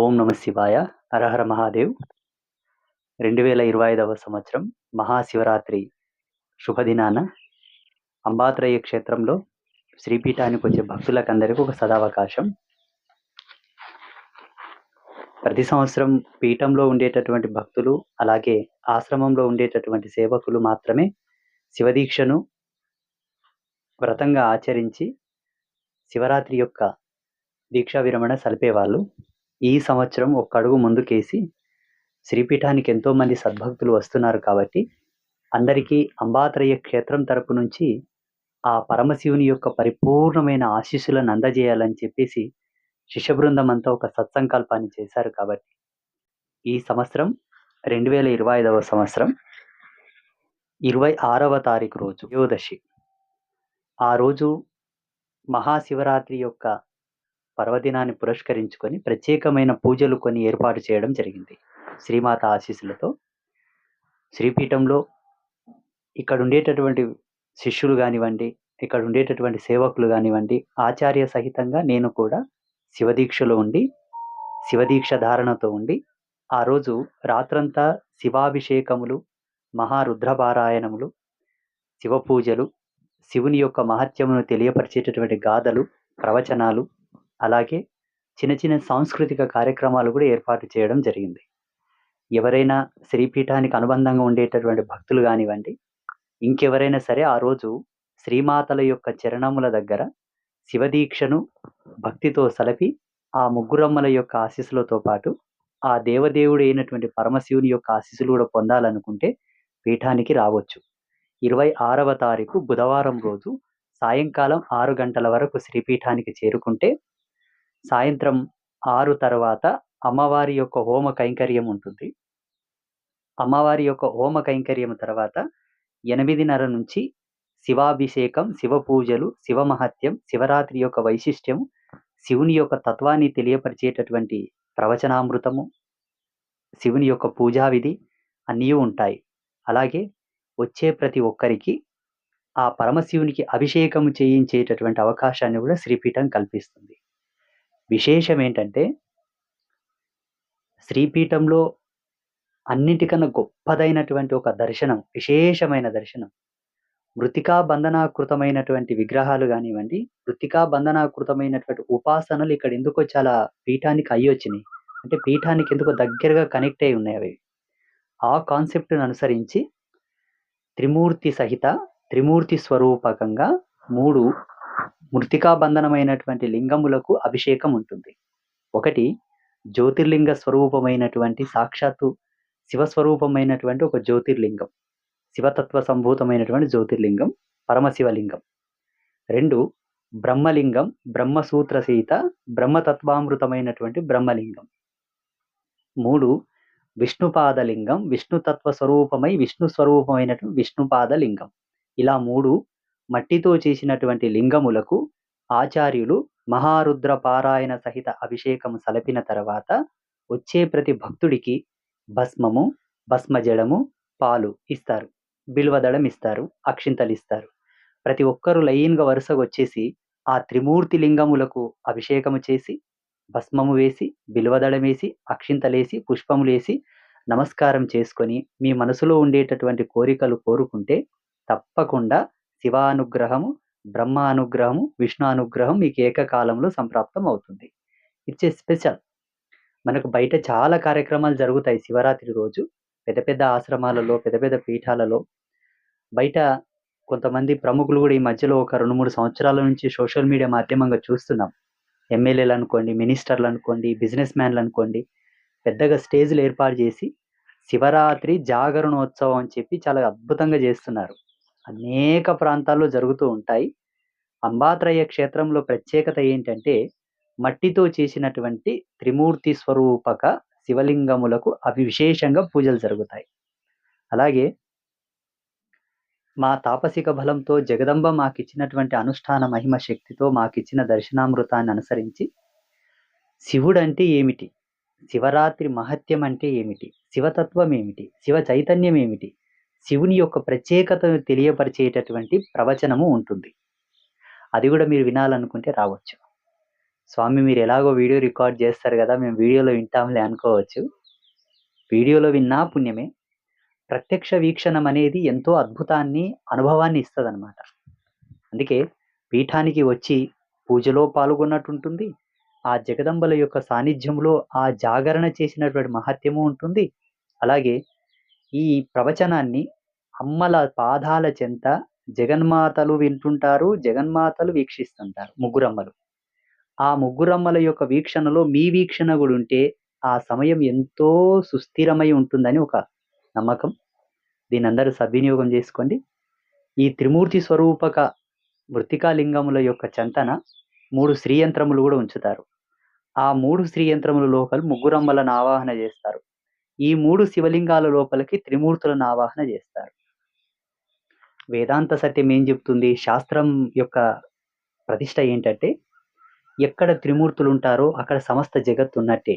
ఓం నమ శివాయ హరహర మహాదేవ్. రెండు వేల ఇరవై ఐదవ సంవత్సరం మహాశివరాత్రి శుభదినాన అంబాత్రయ క్షేత్రంలో శ్రీపీఠానికి వచ్చే భక్తులకందరికీ ఒక సదావకాశం. ప్రతి సంవత్సరం పీఠంలో ఉండేటటువంటి భక్తులు అలాగే ఆశ్రమంలో ఉండేటటువంటి సేవకులు మాత్రమే శివదీక్షను వ్రతంగా ఆచరించి శివరాత్రి యొక్క దీక్షా విరమణ సలిపేవాళ్ళు. ఈ సంవత్సరం ఒక్క అడుగు ముందుకేసి శ్రీపీఠానికి ఎంతోమంది సద్భక్తులు వస్తున్నారు కాబట్టి అందరికీ అంబాత్రయ క్షేత్రం తరపు నుంచి ఆ పరమశివుని యొక్క పరిపూర్ణమైన ఆశీస్సులను అందజేయాలని చెప్పేసి శిష్య బృందం అంతా ఒక సత్సంకల్పాన్ని చేశారు కాబట్టి ఈ సంవత్సరం రెండు వేల ఇరవై ఐదవ సంవత్సరం ఇరవై ఆరవ తారీఖు రోజు యోదశి ఆ రోజు మహాశివరాత్రి యొక్క పర్వదినాన్ని పురస్కరించుకొని ప్రత్యేకమైన పూజలు కొన్ని ఏర్పాటు చేయడం జరిగింది. శ్రీమాత ఆశీస్సులతో శ్రీపీఠంలో ఇక్కడ ఉండేటటువంటి శిష్యులు కానివ్వండి ఇక్కడ ఉండేటటువంటి సేవకులు కానివ్వండి ఆచార్య సహితంగా నేను కూడా శివదీక్షలో ఉండి శివదీక్ష ధారణతో ఉండి ఆ రోజు రాత్రంతా శివాభిషేకములు మహారుద్రపారాయణములు శివ పూజలు శివుని యొక్క మహత్యమును తెలియపరిచేటటువంటి గాథలు ప్రవచనాలు అలాగే చిన్న చిన్న సాంస్కృతిక కార్యక్రమాలు కూడా ఏర్పాటు చేయడం జరిగింది. ఎవరైనా శ్రీపీఠానికి అనుబంధంగా ఉండేటటువంటి భక్తులు కానివ్వండి ఇంకెవరైనా సరే ఆ రోజు శ్రీమాతల యొక్క చరణముల దగ్గర శివదీక్షను భక్తితో సలపి ఆ ముగ్గురమ్మల యొక్క ఆశీస్సులతో పాటు ఆ దేవదేవుడు అయినటువంటి పరమశివుని యొక్క ఆశీస్సులు కూడా పొందాలనుకుంటే పీఠానికి రావచ్చు. ఇరవై ఆరవ తారీఖు బుధవారం రోజు సాయంకాలం ఆరు గంటల వరకు శ్రీపీఠానికి చేరుకుంటే సాయంత్రం ఆరు తర్వాత అమ్మవారి యొక్క హోమ కైంకర్యం ఉంటుంది. అమ్మవారి యొక్క హోమ కైంకర్యం తర్వాత ఎనిమిదిన్నర నుంచి శివాభిషేకం శివ పూజలు శివ మహత్యం శివరాత్రి యొక్క వైశిష్ట్యం శివుని యొక్క తత్వాన్ని తెలియపరిచేటటువంటి ప్రవచనామృతము శివుని యొక్క పూజా విధి అన్నీ ఉంటాయి. అలాగే వచ్చే ప్రతి ఒక్కరికి ఆ పరమశివునికి అభిషేకం చేయించేటటువంటి అవకాశాన్ని కూడా శ్రీపీఠం కల్పిస్తుంది. విశేషం ఏంటంటే శ్రీపీఠంలో అన్నిటికన్నా గొప్పదైనటువంటి ఒక దర్శనం విశేషమైన దర్శనం మృతికా బంధనాకృతమైనటువంటి విగ్రహాలు కానివ్వండి మృతికా బంధనాకృతమైనటువంటి ఉపాసనలు ఇక్కడ ఎందుకో చాలా పీఠానికి అయ్యొచ్చినాయి అంటే పీఠానికి ఎందుకో దగ్గరగా కనెక్ట్ అయి ఉన్నాయి అవి. ఆ కాన్సెప్ట్ను అనుసరించి త్రిమూర్తి సహిత త్రిమూర్తి స్వరూపకంగా మూడు మృతికా బంధనమైనటువంటి లింగములకు అభిషేకం ఉంటుంది. ఒకటి జ్యోతిర్లింగ స్వరూపమైనటువంటి సాక్షాత్తు శివస్వరూపమైనటువంటి ఒక జ్యోతిర్లింగం. శివతత్వ సంభూతమైనటువంటి జ్యోతిర్లింగం పరమశివలింగం. రెండు బ్రహ్మలింగం బ్రహ్మసూత్ర సీత బ్రహ్మతత్వామృతమైనటువంటి బ్రహ్మలింగం. మూడు విష్ణుపాదలింగం విష్ణుతత్వ స్వరూపమై విష్ణు స్వరూపమైనటువంటి విష్ణుపాదలింగం. ఇలా మూడు మట్టితో చేసినటువంటి లింగములకు ఆచార్యులు మహారుద్ర పారాయణ సహిత అభిషేకము సలపిన తర్వాత వచ్చే ప్రతి భక్తుడికి భస్మము భస్మజడము పాలు ఇస్తారు. బిల్వదళం ఇస్తారు అక్షింతలు ఇస్తారు. ప్రతి ఒక్కరు లైన్గా వరుసగా వచ్చేసి ఆ త్రిమూర్తి లింగములకు అభిషేకము చేసి భస్మము వేసి బిల్వదళం వేసి అక్షింతలేసి పుష్పములేసి నమస్కారం చేసుకొని మీ మనసులో ఉండేటటువంటి కోరికలు కోరుకుంటే తప్పకుండా శివానుగ్రహము బ్రహ్మ అనుగ్రహము విష్ణు అనుగ్రహం మీకు ఏకకాలంలో సంప్రాప్తం అవుతుంది ఇట్స్ ఏ స్పెషల్. మనకు బయట చాలా కార్యక్రమాలు జరుగుతాయి శివరాత్రి రోజు. పెద్ద పెద్ద ఆశ్రమాలలో పెద్ద పెద్ద పీఠాలలో. బయట కొంతమంది ప్రముఖులు కూడా ఈ మధ్యలో ఒక రెండు మూడు సంవత్సరాల నుంచి సోషల్ మీడియా మాధ్యమంగా చూస్తున్నాం. ఎమ్మెల్యేలు అనుకోండి మినిస్టర్లు అనుకోండి బిజినెస్ మ్యాన్లు అనుకోండి పెద్దగా స్టేజ్లు ఏర్పాటు చేసి శివరాత్రి జాగరణోత్సవం అని చెప్పి చాలా అద్భుతంగా చేస్తున్నారు. అనేక ప్రాంతాల్లో జరుగుతూ ఉంటాయి. అంబాత్రయ క్షేత్రంలో ప్రత్యేకత ఏంటంటే మట్టితో చేసినటువంటి త్రిమూర్తి స్వరూపక శివలింగములకు అవి విశేషంగా పూజలు జరుగుతాయి. అలాగే మా తాపసిక బలంతో జగదంబ మాకిచ్చినటువంటి అనుష్ఠాన మహిమ శక్తితో మాకిచ్చిన దర్శనామృతాన్ని అనుసరించి శివుడు అంటే ఏమిటి? శివరాత్రి మహత్యం అంటే ఏమిటి? శివతత్వం ఏమిటి శివ చైతన్యం ఏమిటి శివుని యొక్క ప్రత్యేకతను తెలియపరిచేటటువంటి ప్రవచనము ఉంటుంది. అది కూడా మీరు వినాలనుకుంటే రావచ్చు. స్వామి మీరు ఎలాగో వీడియో రికార్డ్ చేస్తారు కదా మేము వీడియోలో వింటాంలే అనుకోవచ్చు. వీడియోలో విన్నా పుణ్యమే. ప్రత్యక్ష వీక్షణం అనేది ఎంతో అద్భుతాన్ని అనుభవాన్ని ఇస్తుందన్నమాట. అందుకే పీఠానికి వచ్చి పూజలో పాల్గొన్నట్టు ఉంటుంది. ఆ జగదంబల యొక్క సాన్నిధ్యంలో ఆ జాగరణ చేసినటువంటి మహత్యము ఉంటుంది. అలాగే ఈ ప్రవచనాన్ని అమ్మల పాదాల చెంత జగన్మాతలు వింటుంటారు జగన్మాతలు వీక్షిస్తుంటారు ముగ్గురమ్మలు. ఆ ముగ్గురమ్మల యొక్క వీక్షణలో మీ వీక్షణ కూడా ఉంటే ఆ సమయం ఎంతో సుస్థిరమై ఉంటుందని ఒక నమ్మకం. దీని అందరూ సద్వినియోగం చేసుకోండి. ఈ త్రిమూర్తి స్వరూపక మృతికా లింగముల యొక్క చెంతన మూడు శ్రీయంత్రములు కూడా ఉంచుతారు. ఆ మూడు శ్రీయంత్రముల లోకలు ముగ్గురమ్మలను ఆవాహన చేస్తారు. ఈ మూడు శివలింగాల లోపలికి త్రిమూర్తులను ఆవాహన చేస్తారు. వేదాంత సత్యం ఏం చెప్తుంది? శాస్త్రం యొక్క ప్రతిష్ట ఏంటంటే ఎక్కడ త్రిమూర్తులు ఉంటారో అక్కడ సమస్త జగత్తు ఉన్నట్టే.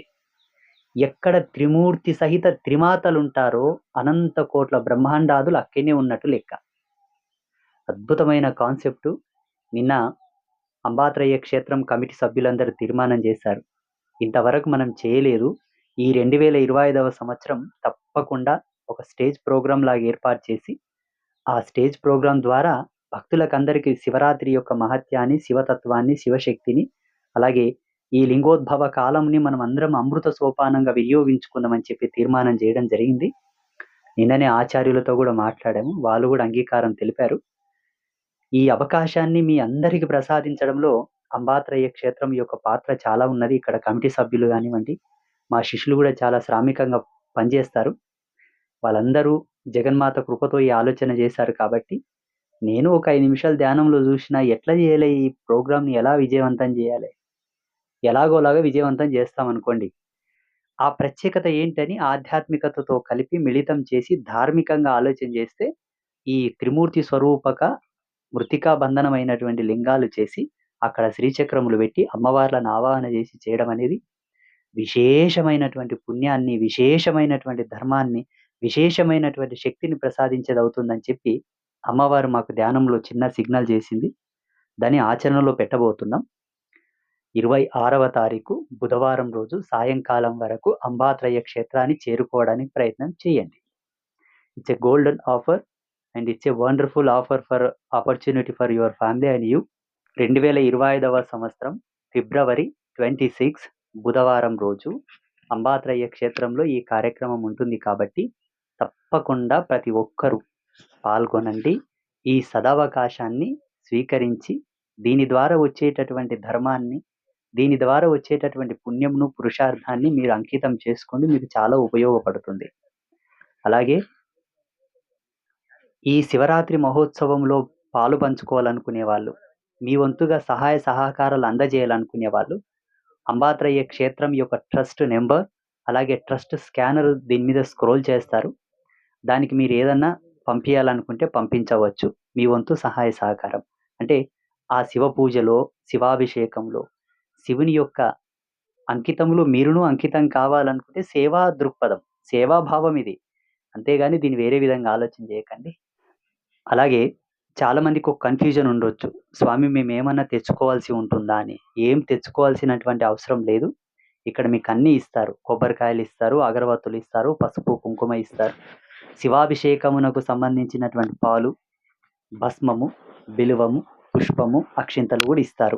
ఎక్కడ త్రిమూర్తి సహిత త్రిమాతలు ఉంటారో అనంత కోట్ల బ్రహ్మాండాదులు అక్కడనే ఉన్నట్టు లెక్క. అద్భుతమైన కాన్సెప్టు. నిన్న అంబాత్రయ్య క్షేత్రం కమిటీ సభ్యులందరూ తీర్మానం చేశారు. ఇంతవరకు మనం చేయలేదు. ఈ రెండు వేల ఇరవై ఐదవ సంవత్సరం తప్పకుండా ఒక స్టేజ్ ప్రోగ్రాం లాగా ఏర్పాటు చేసి ఆ స్టేజ్ ప్రోగ్రాం ద్వారా భక్తులకందరికీ శివరాత్రి యొక్క మహత్యాన్ని శివతత్వాన్ని శివశక్తిని అలాగే ఈ లింగోద్భవ కాలంని మనం అందరం అమృత సోపానంగా వినియోగించుకుందామని చెప్పి తీర్మానం చేయడం జరిగింది. నిన్ననే ఆచార్యులతో కూడా మాట్లాడాము. వాళ్ళు కూడా అంగీకారం తెలిపారు. ఈ అవకాశాన్ని మీ అందరికీ ప్రసాదించడంలో అంబాత్రయ్య క్షేత్రం యొక్క పాత్ర చాలా ఉన్నది. ఇక్కడ కమిటీ సభ్యులు కానివ్వండి మా శిష్యులు కూడా చాలా శ్రామికంగా పనిచేస్తారు. వాళ్ళందరూ జగన్మాత కృపతో ఈ ఆలోచన చేశారు కాబట్టి నేను ఒక ఐదు నిమిషాలు ధ్యానంలో చూసిన ఎట్లా చేయాలి? ఈ ప్రోగ్రామ్ని ఎలా విజయవంతం చేయాలి? ఎలాగోలాగా విజయవంతం చేస్తాం అనుకోండి. ఆ ప్రత్యేకత ఏంటని ఆధ్యాత్మికతతో కలిపి మిళితం చేసి ధార్మికంగా ఆలోచన చేస్తే ఈ త్రిమూర్తి స్వరూపక మృతికా బంధనమైనటువంటి లింగాలు చేసి అక్కడ శ్రీచక్రములు పెట్టి అమ్మవార్లను ఆవాహన చేసి చేయడం అనేది విశేషమైనటువంటి పుణ్యాన్ని విశేషమైనటువంటి ధర్మాన్ని విశేషమైనటువంటి శక్తిని ప్రసాదించేది అవుతుందని చెప్పి అమ్మవారు మాకు ధ్యానంలో చిన్న సిగ్నల్ చేసింది. దాన్ని ఆచరణలో పెట్టబోతున్నాం. ఇరవై ఆరవ తారీఖు బుధవారం రోజు సాయంకాలం వరకు అంబాత్రయ క్షేత్రాన్ని చేరుకోవడానికి ప్రయత్నం చేయండి. It's a golden offer and it's a wonderful offer for opportunity for your family and you రెండు వేల ఇరవై ఐదవ సంవత్సరం ఫిబ్రవరి ట్వంటీ సిక్స్ బుధవారం రోజు అంబాత్రయ్య క్షేత్రంలో ఈ కార్యక్రమం ఉంటుంది కాబట్టి తప్పకుండా ప్రతి ఒక్కరూ పాల్గొనండి. ఈ సదవకాశాన్ని స్వీకరించి దీని ద్వారా వచ్చేటటువంటి ధర్మాన్ని దీని ద్వారా వచ్చేటటువంటి పుణ్యంను పురుషార్థాన్ని మీరు అంకితం చేసుకోండి. మీకు చాలా ఉపయోగపడుతుంది. అలాగే ఈ శివరాత్రి మహోత్సవంలో పాలు పంచుకోవాలనుకునే వాళ్ళు మీ వంతుగా సహాయ సహకారాలు అందజేయాలనుకునే వాళ్ళు అంబాత్రయ్య క్షేత్రం యొక్క ట్రస్ట్ నెంబర్ అలాగే ట్రస్ట్ స్కానర్ దీని మీద స్క్రోల్ చేస్తారు. దానికి మీరు ఏదన్నా పంపించాలనుకుంటే పంపించవచ్చు. మీ వంతు సహాయ సహకారం. అంటే ఆ శివ పూజలో శివాభిషేకంలో శివుని యొక్క అంకితంలో మీరును అంకితం కావాలనుకుంటే సేవా దృక్పథం సేవాభావం ఇది. అంతేగాని దీన్ని వేరే విధంగా ఆలోచన చేయకండి. అలాగే చాలా మందికి ఒక కన్ఫ్యూజన్ ఉండొచ్చు. స్వామి మేము ఏమన్నా తెచ్చుకోవాల్సి ఉంటుందా అని? ఏం తెచ్చుకోవాల్సినటువంటి అవసరం లేదు. ఇక్కడ మీకు అన్నీ ఇస్తారు. కొబ్బరికాయలు ఇస్తారు అగరబత్తులు ఇస్తారు పసుపు కుంకుమ ఇస్తారు. శివాభిషేకమునకు సంబంధించినటువంటి పాలు భస్మము బిలువము పుష్పము అక్షింతలు కూడా ఇస్తారు.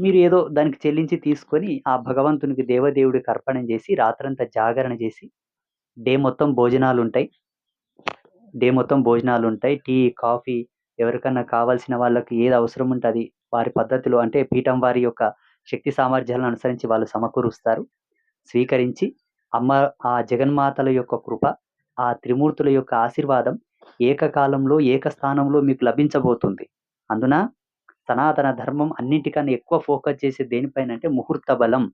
మీరు ఏదో దానికి చెల్లించి తీసుకొని ఆ భగవంతునికి దేవదేవుడికి అర్పణం చేసి రాత్రంతా జాగరణ చేసి డే మొత్తం భోజనాలు ఉంటాయి. డే మొత్తం భోజనాలు ఉంటాయి. టీ కాఫీ ఎవరికన్నా కావాల్సిన వాళ్ళకి ఏది అవసరం ఉంటుంది వారి పద్ధతిలో అంటే పీఠం వారి యొక్క శక్తి సామర్థ్యాలను అనుసరించి వాళ్ళు సమకూరుస్తారు. స్వీకరించి అమ్మ ఆ జగన్మాతల యొక్క కృప ఆ త్రిమూర్తుల యొక్క ఆశీర్వాదం ఏకకాలంలో ఏకస్థానంలో మీకు లభించబోతుంది. అందున సనాతన ధర్మం అన్నిటికన్నా ఎక్కువ ఫోకస్ చేసే దేనిపైన అంటే ముహూర్త బలం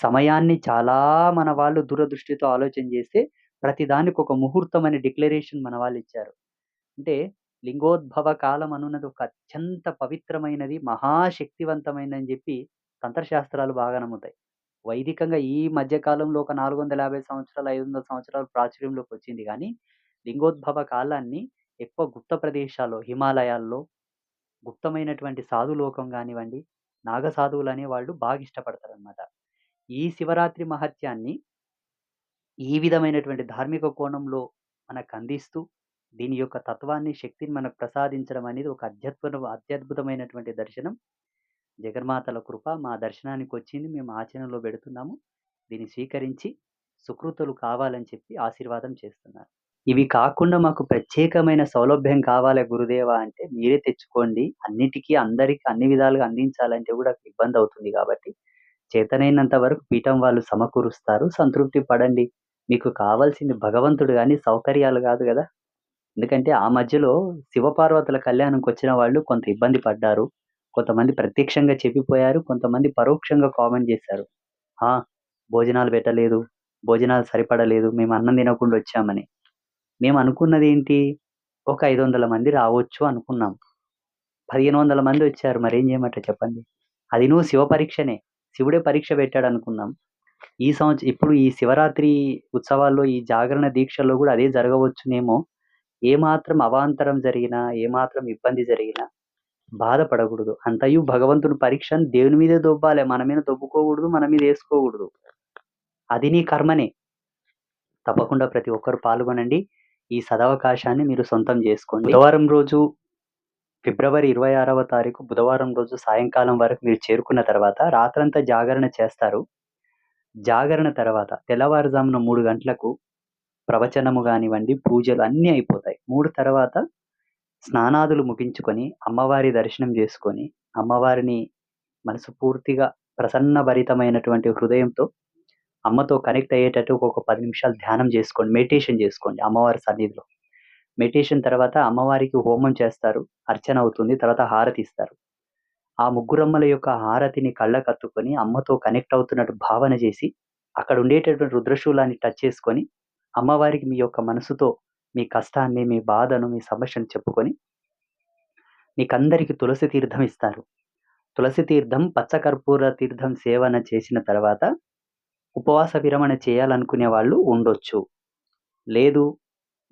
సమయాన్ని చాలా మన వాళ్ళు దూరదృష్టితో ఆలోచన చేస్తే ప్రతిదానికి ఒక ముహూర్తం అనే డిక్లరేషన్ మన వాళ్ళు ఇచ్చారు. అంటే లింగోద్భవ కాలం అనున్నది ఒక అత్యంత పవిత్రమైనది మహాశక్తివంతమైనదని చెప్పి తంత్రశాస్త్రాలు బాగా నమ్ముతాయి వైదికంగా ఈ మధ్యకాలంలో ఒక నాలుగు వందల యాభై సంవత్సరాలు ఐదు వందల సంవత్సరాలు ప్రాచుర్యంలోకి వచ్చింది కానీ లింగోద్భవ కాలాన్ని ఎక్కువ గుప్త ప్రదేశాల్లో హిమాలయాల్లో గుప్తమైనటువంటి సాధులోకం కానివ్వండి నాగ సాధువులు అనే వాళ్ళు బాగా ఇష్టపడతారనమాట. ఈ శివరాత్రి మహత్యాన్ని ఈ విధమైనటువంటి ధార్మిక కోణంలో మనకు అందిస్తూ, దీని యొక్క తత్వాన్ని, శక్తిని మనకు ప్రసాదించడం అనేది ఒక అత్యద్భుత అత్యద్భుతమైనటువంటి దర్శనం. జగన్మాతల కృప మా దర్శనానికి వచ్చింది మేము ఆచరణలో పెడుతున్నాము. దీన్ని స్వీకరించి సుకృతులు కావాలని చెప్పి ఆశీర్వాదం చేస్తున్నారు ఇవి కాకుండా మాకు ప్రత్యేకమైన సౌలభ్యం కావాలి గురుదేవా అంటే మీరే తెచ్చుకోండి. అన్నిటికీ అందరికీ అన్ని విధాలుగా అందించాలంటే కూడా ఇబ్బంది అవుతుంది కాబట్టి, చేతనైనంత వరకు పీఠం వాళ్ళు సమకూరుస్తారు. సంతృప్తి పడండి. మీకు కావాల్సింది భగవంతుడు కానీ సౌకర్యాలు కాదు కదా ఎందుకంటే ఆ మధ్యలో శివపార్వతుల కళ్యాణంకి వచ్చిన వాళ్ళు కొంత ఇబ్బంది పడ్డారు. కొంతమంది ప్రత్యక్షంగా చెప్పిపోయారు. కొంతమంది పరోక్షంగా కామెంట్ చేశారు ఆ! భోజనాలు పెట్టలేదు. భోజనాలు సరిపడలేదు. మేము అన్నం తినకుండా వచ్చామని. మేము అనుకున్నదేంటి? ఒక 500 మంది రావచ్చు అనుకున్నాం. 1500 మంది వచ్చారు. మరేం చేయమంట చెప్పండి? అది నువ్వు శివ పరీక్షనే. శివుడే పరీక్ష పెట్టాడు అనుకున్నాం ఈ సంవత్సరం ఇప్పుడు ఈ శివరాత్రి ఉత్సవాల్లో, ఈ జాగరణ దీక్షల్లో కూడా అదే జరగవచ్చునేమో. ఏమాత్రం అవాంతరం జరిగినా, ఏమాత్రం ఇబ్బంది జరిగినా బాధపడకూడదు. అంతయు భగవంతుని పరీక్షను దేవుని మీదే దొబ్బాలే. మన మీద దొబ్బుకోకూడదు. మన మీద వేసుకోకూడదు అది నీ కర్మనే. తప్పకుండా ప్రతి ఒక్కరు పాల్గొనండి. ఈ సదవకాశాన్ని మీరు సొంతం చేసుకోండి బుధవారం రోజు ఫిబ్రవరి 26వ తారీఖు బుధవారం రోజు సాయంకాలం వరకు మీరు చేరుకున్న తర్వాత రాత్రంతా జాగరణ చేస్తారు. జాగరణ తర్వాత తెల్లవారుజామున మూడు గంటలకు ప్రవచనము కానివ్వండి పూజలు అన్నీ అయిపోతాయి. మూడు తర్వాత స్నానాదులు ముగించుకొని, అమ్మవారి దర్శనం చేసుకొని అమ్మవారిని మనసు పూర్తిగా ప్రసన్నభరితమైనటువంటి హృదయంతో అమ్మతో కనెక్ట్ అయ్యేటట్టు ఒక పది నిమిషాలు ధ్యానం చేసుకోండి మెడిటేషన్ చేసుకోండి అమ్మవారి సన్నిధిలో. మెడిటేషన్ తర్వాత అమ్మవారికి హోమం చేస్తారు. అర్చన అవుతుంది. తర్వాత హారతి ఇస్తారు. ఆ ముగ్గురమ్మల యొక్క హారతిని కళ్ళకత్తుకొని అమ్మతో కనెక్ట్ అవుతున్నట్టు భావన చేసి అక్కడ ఉండేటటువంటి రుద్రశూలాన్ని టచ్ చేసుకొని, అమ్మవారికి మీ యొక్క మనసుతో మీ కష్టాన్ని, మీ బాధను, మీ సమస్యను చెప్పుకొని మీకందరికీ తులసి తీర్థం ఇస్తారు. తులసి తీర్థం, పచ్చకర్పూర తీర్థం సేవన చేసిన తర్వాత ఉపవాస విరమణ చేయాలనుకునే వాళ్ళు ఉండొచ్చు. లేదు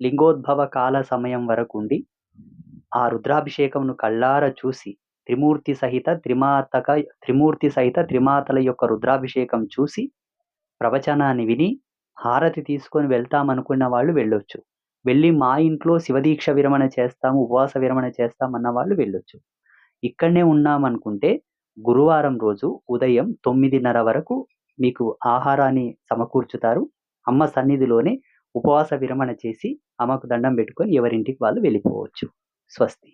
లింగోద్భవ కాల సమయం వరకు ఉండి ఆ రుద్రాభిషేకంను కళ్ళార చూసి, త్రిమూర్తి సహిత త్రిమాతక త్రిమూర్తి సహిత త్రిమాతల యొక్క రుద్రాభిషేకం చూసి, ప్రవచనాన్ని విని, హారతి తీసుకొని వెళ్తామనుకున్న వాళ్ళు వెళ్ళొచ్చు. వెళ్ళి మా ఇంట్లో శివదీక్ష విరమణ చేస్తాము, ఉపవాస విరమణ చేస్తాం అన్న వాళ్ళు వెళ్ళొచ్చు. ఇక్కడనే ఉన్నామనుకుంటే గురువారం రోజు ఉదయం 9:30 వరకు మీకు ఆహారాన్ని సమకూర్చుతారు. అమ్మ సన్నిధిలోనే ఉపవాస విరమణ చేసి, అమ్మకు దండం పెట్టుకొని ఎవరింటికి వాళ్ళు వెళ్ళిపోవచ్చు. స్వస్తి.